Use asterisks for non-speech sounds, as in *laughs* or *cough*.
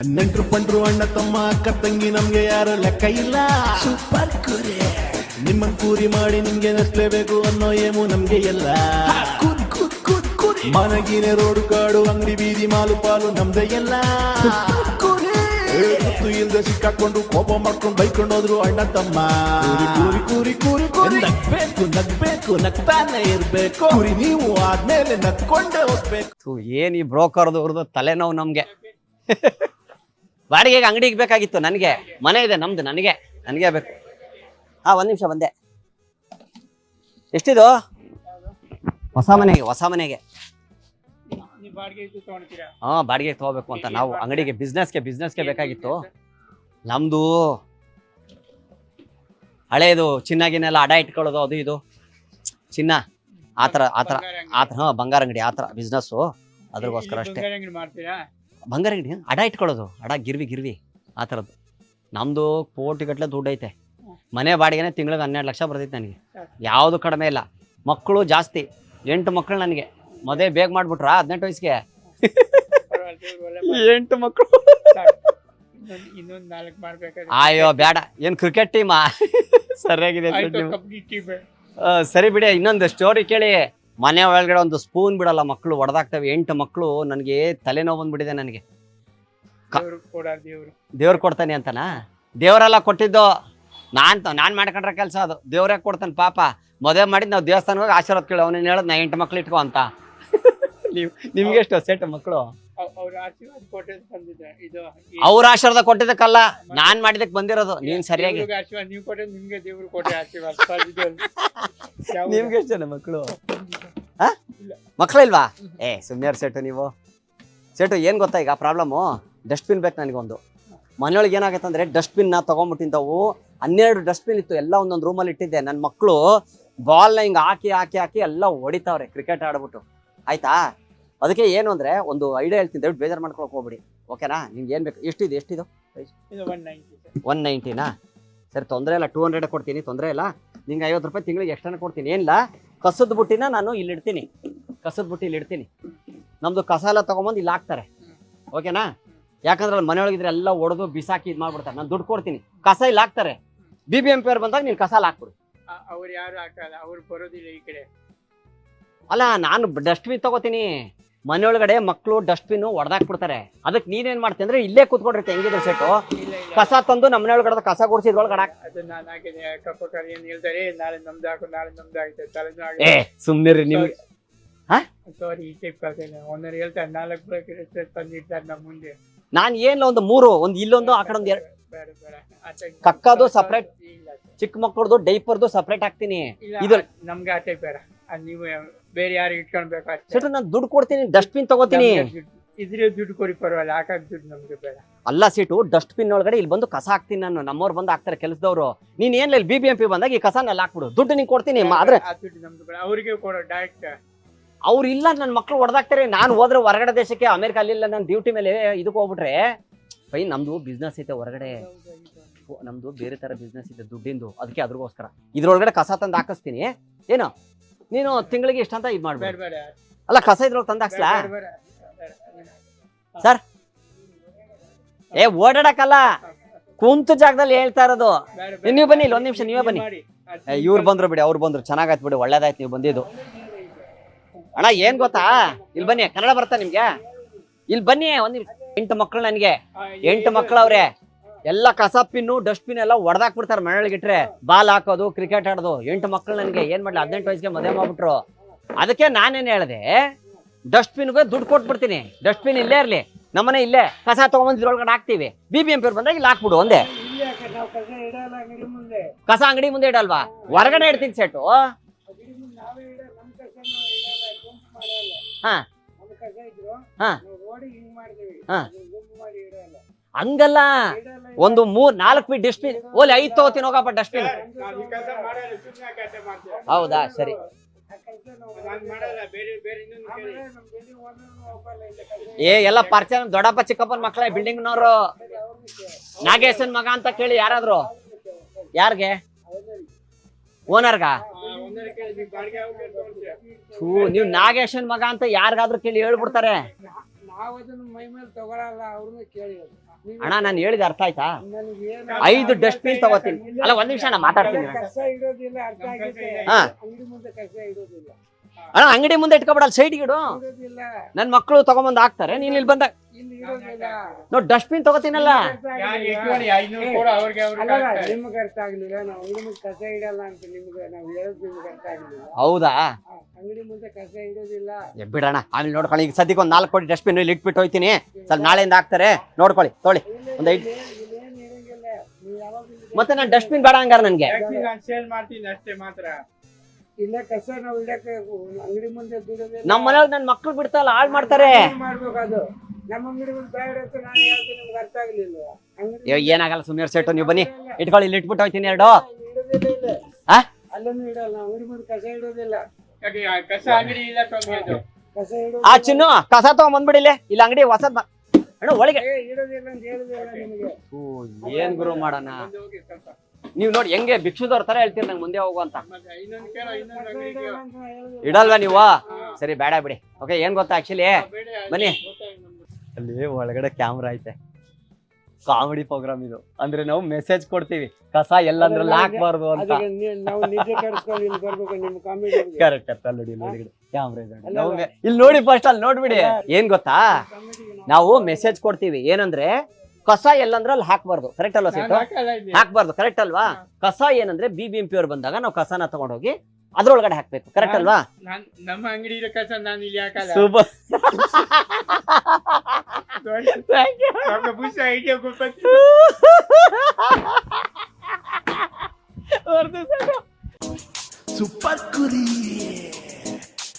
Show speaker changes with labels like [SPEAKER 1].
[SPEAKER 1] ನೆಂಟ್ರು ಪಂಡ್ರು ಅಣ್ಣ ತಮ್ಮ ಅಕ್ಕ ತಂಗಿ ನಮ್ಗೆ ಯಾರು ಲೆಕ್ಕ ಇಲ್ಲ. ಸೂಪರ್ ಕುರಿ. ನಿಮ್ಮ ಕೂರಿ ಮಾಡಿ ನಿಮ್ಗೆ ನಸ್ಲೇಬೇಕು ಅನ್ನೋ ಏಮು ನಮ್ಗೆ ಎಲ್ಲ ಮನಗಿನೆ ರೋಡು ಕಾಡು ಅಂಗಡಿ ಬೀದಿ ಮಾಲು ಪಾಲು ನಮ್ದೇ ಎಲ್ಲ ಗೊತ್ತು ಇಲ್ದೆ ಸಿಕ್ಕಾಕೊಂಡು ಕೋಪ ಮಾಡ್ಕೊಂಡು ಬೈಕೊಂಡು ಹೋದ್ರು ಅಣ್ಣ ತಮ್ಮ. ಕೂರಿ ಕೂರಿ ಕೂರಿ ಕೂರಿ ನಗ್ಬೇಕು ನಗ್ಬೇಕು ನಗ್ತಾನೆ ಇರ್ಬೇಕು. ಕೂರಿ ನೀವು ಆದ್ಮೇಲೆ ನಗ್ಕೊಂಡೇ ಹೋಗ್ಬೇಕು.
[SPEAKER 2] ಏನ್ ಈ ಬ್ರೋಕರ್ದು ಅವ್ರದ್ದು ತಲೆನೋವು ನಮ್ಗೆ. ಬಾಡಿಗೆಗೆ ಅಂಗಡಿಗೆ ಬೇಕಾಗಿತ್ತು ನನಗೆ. ಮನೆ ಇದೆ ನಮ್ದು, ನನಗೆ. ನನಗೆ ಬೇಕು. ಹಾ, ಒಂದ್ ನಿಮಿಷ, ಬಂದೆ. ಎಷ್ಟಿದು? ಹೊಸ ಮನೆಗೆ ಹೊಸ ಮನೆಗೆ. ಹಾ ಬಾಡಿಗೆ ತಗೋಬೇಕು ಅಂತ ನಾವು. ಅಂಗಡಿಗೆ ಬಿಸ್ನೆಸ್ಗೆ ಬಿಸ್ನೆಸ್ಗೆ ಬೇಕಾಗಿತ್ತು. ನಮ್ದು ಹಳೇದು ಚಿನ್ನಾಗಿನೆಲ್ಲ ಅಡ ಇಟ್ಕೊಳ್ಳೋದು, ಅದು ಇದು. ಚಿನ್ನ. ಆತರ ಆತರ. ಆತರ ಹಾ, ಬಂಗಾರ ಅಂಗಡಿ ಆತರ ಬಿಸ್ನೆಸ್ಸು ಅದ್ರಗೋಸ್ಕರ ಅಷ್ಟೇ.
[SPEAKER 3] ಬಂಗಾರ ಅಂಗಡಿ
[SPEAKER 2] ಅಡ ಇಟ್ಕೊಳ್ಳೋದು ಅಡ ಗಿರ್ವಿ ಗಿರ್ವಿ ಆ ಥರದ್ದು. ನಮ್ಮದು ಕೋಟಿಗಟ್ಟಲೆ ದುಡ್ಡು ಐತೆ. ಮನೆ ಬಾಡಿಗೆನೇ ತಿಂಗಳಿಗೆ ಹನ್ನೆರಡು ಲಕ್ಷ ಬರ್ತೈತೆ ನನಗೆ. ಯಾವುದು ಕಡಿಮೆ ಇಲ್ಲ. ಮಕ್ಕಳು ಜಾಸ್ತಿ ಎಂಟು ಮಕ್ಕಳು ನನಗೆ. ಮದುವೆ ಬೇಗ ಮಾಡಿಬಿಟ್ರಾ ಹದಿನೆಂಟು ವಯಸ್ಸಿಗೆ. ಎಂಟು ಮಕ್ಕಳು ಅಯ್ಯೋ ಬೇಡ. ಏನು ಕ್ರಿಕೆಟ್ ಟೀಮಾ ಸರಿಯಾಗಿದೆ ಸರಿ ಬಿಡಿ ಇನ್ನೊಂದು ಸ್ಟೋರಿ ಕೇಳಿ. ಮನೆ ಒಳಗಡೆ ಒಂದು ಸ್ಪೂನ್ ಬಿಡಲ್ಲ ಮಕ್ಕಳು ಒಡೆದಾಗ್ತವೆ ಎಂಟು ಮಕ್ಕಳು ನನಗೆ ತಲೆನೋವು ಬಂದ್ಬಿಟ್ಟಿದೆ ನನಗೆ.
[SPEAKER 3] ದೇವ್ರು
[SPEAKER 2] ಕೊಡ್ತಾನೆ ಅಂತನಾ? ದೇವರೆಲ್ಲ ಕೊಟ್ಟಿದ್ದು ನಾನು ನಾನು ಮಾಡ್ಕೊಂಡ್ರೆ ಕೆಲಸ ಅದು. ದೇವ್ರೇ ಕೊಡ್ತಾನೆ ಪಾಪ. ಮದುವೆ ಮಾಡಿದ್ ನಾವು ದೇವಸ್ಥಾನ ಹೋಗಿ ಆಶೀರ್ವಾದ ಕೇಳಿ. ಅವನೇನು ಹೇಳೋದು ನಾ ಎಂಟು ಮಕ್ಳು ಇಟ್ಕೋ ಅಂತ. ನೀವು *laughs* ನಿಮ್ಗೆ ಎಷ್ಟು ಸೆಟ್ ಮಕ್ಕಳು?
[SPEAKER 3] ಅವ್ರ ಆಶೀರ್ವಾದ ಕೊಟ್ಟಿದ್ದು ಬಂದಿದೆ ಇದು
[SPEAKER 2] ಅವ್ರ ಆಶೀರ್ವಾದ ಕೊಟ್ಟಿದ್ದಕ್ಕಲ್ಲ ನಾನ್ ಮಾಡಿದಕ್ ಬಂದಿರೋದು. ನೀನ್ ಸರಿಯಾಗಿ
[SPEAKER 3] ಆಶೀರ್ವಾದ ನೀವು ನಿಮ್ಗೆ ದೇವ್ರು ಕೊಟ್ಟೆ ಆಶೀರ್ವಾದ. ಸರ್, ಇದು ಯಾವ್ದು?
[SPEAKER 2] ನಿಮ್ಗೆ ಎಷ್ಟು ಜನ ಮಕ್ಕಳು
[SPEAKER 3] ಇಲ್ಲ.
[SPEAKER 2] ಮಕ್ಕಳು ಇಲ್ವಾ? ಏ ಸುಮ್ಮನೆ ಸೆಟು ನೀವು. ಸೆಟು ಏನ್ ಗೊತ್ತಾ ಈಗ ಪ್ರಾಬ್ಲಮ್ಮು ಡಸ್ಟ್ಬಿನ್ ಬೇಕು ನನಗೊಂದು. ಮನೆಯೊಳಗೆ ಏನಾಗುತ್ತೆ ಅಂದ್ರೆ ಡಸ್ಟ್ಬಿನ್ನ ತಗೊಂಡ್ಬಿಟ್ಟಿಂತವು ಹನ್ನೆರಡು ಡಸ್ಟ್ಬಿನ್ ಇತ್ತು ಎಲ್ಲ ಒಂದೊಂದು ರೂಮಲ್ಲಿ ಇಟ್ಟಿದ್ದೆ. ನನ್ನ ಮಕ್ಕಳು ಬಾಲ್ನ ಹಿಂಗೆ ಹಾಕಿ ಹಾಕಿ ಹಾಕಿ ಎಲ್ಲ ಹೊಡಿತಾವ್ರೆ ಕ್ರಿಕೆಟ್ ಆಡ್ಬಿಟ್ಟು. ಆಯ್ತಾ? ಅದಕ್ಕೆ ಏನು ಅಂದರೆ ಒಂದು ಐಡಿಯಾ ಹೇಳ್ತೀನಿ ದಯವಿಟ್ಟು ಬೇಜಾರು ಮಾಡ್ಕೊಳಕ್ ಹೋಗ್ಬಿಡಿ. ಓಕೆನಾ ನಿಮ್ಗೆ ಏನು ಬೇಕು? ಎಷ್ಟಿದೆ ಎಷ್ಟಿದು?
[SPEAKER 3] ಇದು ಒನ್ ನೈಂಟಿ
[SPEAKER 2] ಒನ್ ನೈಂಟಿನಾ ಸರಿ ತೊಂದರೆ ಇಲ್ಲ ಟೂ ಹಂಡ್ರೆಡ್ ಕೊಡ್ತೀನಿ ತೊಂದರೆ ಇಲ್ಲ. ನಿಂಗೆ ಐವತ್ತು ರೂಪಾಯಿ ತಿಂಗಳಿಗೆ ಎಷ್ಟನ್ನ ಕೊಡ್ತೀನಿ. ಏನಿಲ್ಲ ಕಸದ ಬುಟ್ಟಿನ ನಾನು ಇಲ್ಲಿ ಇಡ್ತೀನಿ. ಕಸದ ಬುಟ್ಟಿ ಇಲ್ಲಿ ಇಡ್ತೀನಿ. ನಮ್ದು ಕಸ ಎಲ್ಲ ತೊಗೊಂಬಂದು ಇಲ್ಲಿ ಹಾಕ್ತಾರೆ. ಓಕೆನಾ ಯಾಕಂದ್ರೆ ಅಲ್ಲಿ ಮನೆಯೊಳಗಿದ್ರೆ ಎಲ್ಲ ಒಡೆದು ಬಿಸಾಕಿ ಇದು ಮಾಡ್ಬಿಡ್ತಾರೆ. ನಾನು ದುಡ್ಡು ಕೊಡ್ತೀನಿ. ಕಸ ಇಲ್ಲಿ ಹಾಕ್ತಾರೆ. ಬಿ ಬಿ ಎಂ ಪಿ ಅವ್ರು ಬಂದಾಗ ನೀನು ಕಸ ಅಲ್ಲಿ ಹಾಕ್ಬಿಡು.
[SPEAKER 3] ಅವ್ರು ಯಾರು ಹಾಕಲ್ಲ ಅವ್ರು ಬರೋದಿಲ್ಲ ಈ ಕಡೆ.
[SPEAKER 2] ಅಲ್ಲ ನಾನು ಡಸ್ಟ್ಬಿನ್ ತಗೋತೀನಿ. ಮನೆಯೊಳಗಡೆ ಮಕ್ಕಳು ಡಸ್ಟ್ಬಿನ್ ಹೊಡೆದಾಕ್ಬಿಡ್ತಾರೆ ಅದಕ್ಕೆ ನೀನೇನ್ ಮಾಡ್ತೀನಿ ಅಂದ್ರೆ ಇಲ್ಲೇ ಕೂತ್ಕೊಂಡಿರ್ತೆ ಹೆಂಗಿದ್ರೆ ಸೆಟ್ಟು ಕಸ ತಂದು ನಮ್ಮ ಮನೆಯೊಳಗಡೆ ಕಸ ಗುಡಿಸಿ ಇದ್ರೊಳಗಡೆ ಹಾಕ್
[SPEAKER 3] ಅದು ನಾನು ಹಾಕಿದೆ ಅಕ್ಕಪಕ್ಕ ಏನ್ ಹೇಳ್ತಾರೆ ನಾಳೆ ನಮ್ದು ಹಾಕು ನಾಳೆ ನಮ್ದು ಆಗಿದೆ. ತಲೆನೂ
[SPEAKER 2] ಏ ಸುಮ್ನಿರಿ ನಿಮ್ಗೆ
[SPEAKER 3] ಸಾರಿ ಈ ಟೈಪ್ ಕಳ್ತೇನೆ ಒಂದರ ಹೇಳ್ತಾರೆ ನಾಲ್ಕು ಬೇಕು ತಂದಿರ್ತಾರೆ ನಮ್ಮ ಮುಂದೆ.
[SPEAKER 2] ನಾನು ಏನಿಲ್ಲ ಒಂದು ಮೂರು ಒಂದು ಇಲ್ಲೊಂದು ಆ ಕಡೆ ಒಂದು ಎರಡು
[SPEAKER 3] ಬೇಡ ಬೇಡ ಆ type
[SPEAKER 2] ಕಕ್ಕದು ಸಪ್ರೇಟ್
[SPEAKER 3] ಇಲ್ಲ
[SPEAKER 2] ಚಿಕ್ಕ ಮಕ್ಕಳದು ಡೈಪರ್ದು ಸಪ್ರೇಟ್ ಹಾಕ್ತೀನಿ.
[SPEAKER 3] ಇಲ್ಲ
[SPEAKER 2] ಇದು-
[SPEAKER 3] ನಮ್ಗೆ ಆ ಟೈಪ್ ಬೇಡ. ಅದ್ ನೀವು ಬೇರೆ ಯಾರು ಇಟ್ಕೊಳ್ಬೇಕು
[SPEAKER 2] ನಾನು ದುಡ್ಡು ಕೊಡ್ತೀನಿ ಡಸ್ಟ್ಬಿನ್ ತಗೋತೀನಿ.
[SPEAKER 3] ಇದ್ರೆ ದುಡ್ಡು ಕೊಡಿ ಪರವಾಗಿಲ್ಲ ಹಾಕಕ್ ದುಡ್ಡು ನಮ್ಗೆ ಬೇಡ.
[SPEAKER 2] ಅಲ್ಲ ಸೀಟು ಡಸ್ಟ್ಬಿನ್ ಒಳಗಡೆ ಇಲ್ಲಿ ಬಂದು ಕಸ ಹಾಕ್ತೀನಿ ನಾನು ನಮ್ಮವ್ರು ಬಂದು ಹಾಕ್ತಾರೆ ಕೆಲಸದವರು. ನೀನ್ ಏನ್ ಇಲ್ಲಿ ಬಿ ಬಿ ಎಂ ಪಿ ಬಂದಾಗ ಈ ಕಸನೆಲ್ಲ ಹಾಕ್ಬಿಡು. ದುಡ್ಡು ನಿಂಗೆ ಕೊಡ್ತೀನಿ ಮ- ಆದ್ರೆ
[SPEAKER 3] ಆ ದುಡ್ಡು ನಮ್ಗೆ ಬೇಡ. ಅವರಿಗೆ ಕೊಡೋ ಡೈರೆಕ್ಟ್
[SPEAKER 2] ಅವ್ರು ಇಲ್ಲ ನನ್ನ ಮಕ್ಳು ಹೊಡೆದಾಕ್ತಾರೆ ನಾನು ಹೋದ್ರೆ ಹೊರಗಡೆ ದೇಶಕ್ಕೆ ಅಮೆರಿಕ ಅಲ್ಲಿಲ್ಲ ನಾನು ಡ್ಯೂಟಿ ಮೇಲೆ ಇದಕ್ಕೆ ಹೋಗ್ಬಿಟ್ರೆ. ಬೈ ನಮ್ದು ಬಿಸ್ನೆಸ್ ಐತೆ ಹೊರಗಡೆ. ನಮ್ದು ಬೇರೆ ತರ ಬಿಸ್ನೆಸ್ ಇದೆ ದುಡ್ಡಿಂದು. ಅದಕ್ಕೆ ಅದ್ರಗೋಸ್ಕರ. ಇದ್ರೊಳಗಡೆ ಕಸ ತಂದು ಹಾಕಿಸ್ತೀನಿ. ಏನು? ನೀನು ತಿಂಗಳಿಗೆ ಇಷ್ಟ ಅಂತ ಇದು
[SPEAKER 3] ಬೇಡ
[SPEAKER 2] ಮಾಡ್ಬೇಡ.
[SPEAKER 3] ಬೇಡ
[SPEAKER 2] ಅಲ್ಲ ಕಸ ಇದ್ರೊಳಗೆ ತಂದು ಹಾಕ್ಸ್ಲಾ. ಸರ್. ಏ ಓಡಾಡಕಲ್ಲ ಕುಂತ ಜಾಗದಲ್ಲಿ ಹೇಳ್ತಾ ಇರೋದು. ನೀವು ಬನ್ನಿ ಇಲ್ಲಿ ಒಂದ್ ನಿಮಿಷ ನೀವೇ ಬನ್ನಿ. ಇವ್ರು ಬಂದ್ರು ಬಿಡಿ ಅವ್ರು ಬಂದ್ರು. ಚೆನ್ನಾಗಾಯ್ತು ಬಿಡಿ ಒಳ್ಳೇದಾಯ್ತು ನೀವು ಬಂದಿದ್ದು. ಅಣ್ಣ ಏನ್ ಗೊತ್ತಾ? ಇಲ್ಲಿ ಬನ್ನಿ ಕನ್ನಡ ಬರ್ತಾ ನಿಮ್ಗೆ? ಇಲ್ಲಿ ಬನ್ನಿ ಒಂದ್ ನಿಮಿಷ. ಎಂಟು ಮಕ್ಕಳು ನನಗೆ. ಎಂಟು ಮಕ್ಕಳು ಮಕ್ಕಳವ್ರೆ ಎಲ್ಲ ಕಸಪಿನ್ನು ಡಸ್ಟ್ಬಿನ್ ಎಲ್ಲ ಹೊಡೆದಾಕ್ಬಿಡ್ತಾರೆ ಮನೆಯೊಳಗಿಟ್ರೆ ಬಾಲ್ ಹಾಕೋದು ಕ್ರಿಕೆಟ್ ಆಡೋದು. ಎಂಟು ಮಕ್ಕಳು ನನಗೆ, ಏನು ಮಾಡಲಿ? ಹದಿನೆಂಟು ವಯಸ್ಸಿಗೆ ಮದುವೆ ಮಾಡ್ಬಿಟ್ರು. ಅದಕ್ಕೆ ನಾನೇನ್ ಹೇಳಿದೆ? ಡಸ್ಟ್ಬಿನ್ಗೆ ದುಡ್ಡು ಕೊಟ್ಬಿಡ್ತೀನಿ. ಡಸ್ಟ್ಬಿನ್ ಇಲ್ಲೇ ಇರಲಿ. ನಮ್ಮನೆ ಇಲ್ಲೇ. ಕಸ ತೊಗೊಂಬಂದು ಇದ್ರೊಳಗಡೆ ಹಾಕ್ತೀವಿ. ಬಿ ಬಿ ಎಂ ಪಿ ಬಂದಾಗ ಇಲ್ಲಿ ಹಾಕ್ಬಿಡು ಒಂದೇ.
[SPEAKER 3] ಕಸ ಅಂಗಡಿ ಮುಂದೆ
[SPEAKER 2] ಇಡಲ್ವಾ? ಹೊರಗಡೆ ಇಡ್ತೀನಿ ಸೆಟ್ಟು. ಹಾ. ಹಾ. ಹಂಗಲ್ಲ. ಒಂದು ಮೂರ್, ನಾಲ್ಕು ಫೀಟ್ ಡಸ್ಟ್ಬಿನ್ ಓಲಿ, ಐದು ತಗೋತೀನಿ ಹೋಗಪ್ಪ ಡಸ್ಟ್ಬಿನ್ ಹೌದಾ? ಸರಿ. ಏ, ಎಲ್ಲ ಪರಿಚಯ ದೊಡ್ಡಪ್ಪ, ಚಿಕ್ಕಪ್ಪನ ಮಕ್ಕಳ ಬಿಲ್ಡಿಂಗ್ನವರು. ನಾಗೇಶನ್ ಮಗ ಅಂತ ಕೇಳಿ ಯಾರಾದ್ರು? ಯಾರಿಗೆ? ಓನರ್ಗ?
[SPEAKER 3] ನೀವು
[SPEAKER 2] ನಾಗೇಶನ್ ಮಗ ಅಂತ ಯಾರಿಗಾದ್ರೂ ಕೇಳಿ ಹೇಳ್ಬಿಡ್ತಾರೆ.
[SPEAKER 3] ನಾವು ಅದನ್ನು ಮೈ ಮೇಲೆ ತಗೊಳಲ್ಲ ಅವ್ರನ್ನ ಕೇಳಿ.
[SPEAKER 2] ಅಣ್ಣ ನಾನು ಹೇಳಿದ ಅರ್ಥ ಆಯ್ತಾ? ಐದು ಡಸ್ಟ್ ಡಸ್ಟ್ಬಿನ್ ತಗೋತೀನಿ. ಅಲ್ಲ ಒಂದ್ ನಿಮಿಷ ನಾ ಮಾತಾಡ್ತೀನಿ
[SPEAKER 3] ಕಸ ಇಡೋದಿಲ್ಲ ಅರ್ಥ ಆಗಿದೆ.
[SPEAKER 2] ಹಾ.
[SPEAKER 3] ಅಂಗಡಿ ಮುಂದೆ ಕಸ ಇಡೋದಿಲ್ಲ.
[SPEAKER 2] ಅಣ್ಣ ಅಂಗಡಿ ಮುಂದೆ ಇಟ್ಕೊಬಿಡಲ್ಲ ಸೈಡ್ ಇಡು.
[SPEAKER 3] ಇಡೋದಿಲ್ಲ.
[SPEAKER 2] ನನ್ ಮಕ್ಕಳು ತಗೊಂಬಂದ್ ಹಾಕ್ತಾರೆ ನೀನ್ ಇಲ್ಲಿ ಬಂದ
[SPEAKER 3] ಇಲ್ಲಿ ಇಡೋದಿಲ್ಲ.
[SPEAKER 2] ನೋಡ್ ಡಸ್ಟ್ಬಿನ್ ತಗೋತೀನಲ್ಲ?
[SPEAKER 3] ಅರ್ಥ ಆಗ್ಲಿಲ್ಲ. ಅಲ್ಲಲ್ಲ ನಿಮ್ಗೆ ಅರ್ಥ ಆಗ್ಲಿಲ್ಲ. ನಾವು ಅಂಗಡಿ ಮುಂದೆ ಕಸ ಇಡಲ್ಲ ಅಂತ ನಿಮ್ಗೆ ನಾವು ಹೇಳೋದು ನಿಮ್ಗೆ ಅರ್ಥ ಆಗ್ಲಿಲ್ಲ.
[SPEAKER 2] ಹೌದಾ?
[SPEAKER 3] ಅಂಗಡಿ ಮುಂದೆ ಕಸ ಇಡೋದಿಲ್ಲ.
[SPEAKER 2] ಏ, ಬಿಡಣ್ಣ ಆಮೇಲೆ ನೋಡ್ಕೊಳ್ಳಿ ಈಗ ಸದ್ಯಕ್ಕೆ ಒಂದು ನಾಲ್ಕು ಕೋಟಿ ಡಸ್ಟ್ಬಿನ್ ಇಲ್ಲಿ ಇಟ್ಬಿಟ್ಟು ಹೋಯ್ತೀನಿ. ಸ್ವಲ್ಪ ನಾಳೆಯಿಂದ ಹಾಕ್ತಾರೆ. ನೋಡ್ಕೊಳ್ಳಿ ತೊಳಿ ಒಂದು ಐದು
[SPEAKER 3] ಇಲ್ಲೇನ್ ಇರಂಗಿಲ್ಲ ನೀವು ಯಾವಾಗ ಇಲ್ಲಿ
[SPEAKER 2] ಮತ್ತೆ ನಾನು ಡಸ್ಟ್ಬಿನ್ ಬೇಡ ಹಂಗಾರ ನನ್ಗೆ.
[SPEAKER 3] ಸೇಲ್ ಮಾಡ್ತೀನಿ ಅಷ್ಟೇ ಮಾತ್ರ. ಇಲ್ಲ ಕಸ ನಾವು ಇಡಕ್ಕೆ ಅಂಗಡಿ ಮುಂದೆ ಬಿಡೋದಿಲ್ಲ.
[SPEAKER 2] ನಮ್ಮ ಮನೆಯಲ್ಲಿ ನನ್ನ ಮಕ್ಳು ಬಿಡ್ತಲ್ಲ ಹಾಳು ಮಾಡ್ತಾರೆ.
[SPEAKER 3] ಏನ್ ಮಾಡ್ಬೇಕು ಅದು? ನಮ್ಮ ಅಂಗಡಿ ಮುಂದೆ ಬೇಡ ಅಂತ ನಾನು ಹೇಳ್ತೀನಿ ನಿಮ್ಗೆ ಅರ್ಥ ಆಗ್ಲಿಲ್ಲ ಅಂಗಡಿ
[SPEAKER 2] ಅಯ್ಯೋ, ಏನಾಗಲ್ಲ ಸುಮ್ಮನೆ ಸೆಟ್ಟು ನೀವು ಬನ್ನಿ. ಇಟ್ಕೊಳ್ಳಿ ಇಲ್ಲಿ ಇಟ್ಬಿಟ್ಟು ಹೋಯ್ತೀನಿ ಎರಡು.
[SPEAKER 3] ಇಡೋದಿಲ್ಲ ಇಲ್ಲ.
[SPEAKER 2] ಆ?
[SPEAKER 3] ಅಲ್ಲೊಂದು ಇಡಲ್ಲ ನಾವು ಅಂಗಡಿ ಮುಂದೆ ಕಸ ಇಡೋದಿಲ್ಲ.
[SPEAKER 4] ಕಸ ಅಂಗಡಿ ಇಲ್ಲ ಸ್ವಾಮಿ ಅದು?
[SPEAKER 3] ಕಸ ಇಡೋದಿಲ್ಲ
[SPEAKER 2] ಆ ಚಿನ್ನು ಕಸ ತಗೊಂಬಂದ್ಬಿಡಿಲಿ ಇಲ್ಲಿ. ಅಂಗಡಿ ಹೊಸದ್ ಅಣ್ಣ ಒಳಗೆ.
[SPEAKER 3] ಏ, ಇಡೋದಿಲ್ಲ ಅಂತ ಹೇಳಿದಿಲ್ಲ ನಿಮಗೆ.
[SPEAKER 2] ಓ, ಏನ್ ಗುರು ಮಾಡೋಣ? ನೀವ್ ನೋಡಿ ಹೆಂಗೆ ಭಿಕ್ಷುದವ್ರ ತರ ಹೇಳ್ತೀರಿ ನಂಗೆ ಮುಂದೆ ಹೋಗು ಅಂತ. ಇಡಲ್ವಾ ನೀವು? ಸರಿ ಬೇಡ ಬಿಡಿ. ಓಕೆ ಏನ್ ಗೊತ್ತಾ ಆಕ್ಚುಲಿ ಬನ್ನಿ. ಅಲ್ಲಿ ಒಳಗಡೆ ಕ್ಯಾಮ್ರಾ ಐತೆ. ಕಾಮಿಡಿ ಪ್ರೋಗ್ರಾಮ್ ಇದು. ಅಂದ್ರೆ ನಾವು ಮೆಸೇಜ್ ಕೊಡ್ತೀವಿ ಕಸ ಎಲ್ಲಂದ್ರಲ್ಲಿ ಹಾಕ್ಬಾರ್ದು ಅಂತ.
[SPEAKER 3] ಅದಕ್ಕೆ ನೀ- ನಾವು ನಿಜ ಕರ್ಸ್ಕೊಂಡು ಇಲ್ಲಿ ಬರ್ಬೇಕು ನಿಮ್ಮ ಕಾಮಿಡಿ
[SPEAKER 2] ಕರೆಕ್ಟ್ ಅಲ್ಲಿ ನೋಡಿ ಕ್ಯಾಮ್ರಾ ಇಲ್ಲಿ ನೋಡಿ ಫಸ್ಟ್ ಅಲ್ಲಿ ನೋಡ್ಬಿಡಿ. ಏನ್ ಗೊತ್ತಾ? ನಾವು ಮೆಸೇಜ್ ಕೊಡ್ತೀವಿ. ಏನಂದ್ರೆ ಕಸ ಎಲ್ಲಂದ್ರೆ ಅಲ್ಲಿ ಹಾಕ್ಬಾರ್ದು ಕರೆಕ್ಟ್ ಅಲ್ವಾ ಸೀಟು? ಹಾಕ್ಬಾರ್ದು ಕರೆಕ್ಟ್ ಅಲ್ವಾ? ಕಸ ಏನಂದ್ರೆ ಬಿ ಬಿ ಎಂ ಪಿ ಅವ್ರು ಬಂದಾಗ ನಾವು ಕಸನ ತಗೊಂಡೋಗಿ ಅದ್ರೊಳಗಡೆ ಹಾಕ್ಬೇಕು. ಕರೆಕ್ಟ್ ಅಲ್ವಾ?
[SPEAKER 4] ನಮ್ಮ ಅಂಗಡಿ ಇರೋ ಕಸ ನಾನು ಇಲ್ಲಿ ಹಾಕಲ್ಲ.
[SPEAKER 2] ಸೂಪರ್ *laughs*
[SPEAKER 4] ಸ್ವಲ್ಪ ಬುಸ್ ಐಡಿಯಾ ಗೊತ್ತಾಗ್ತದೆ
[SPEAKER 1] ಸೂಪರ್ ಕುರಿ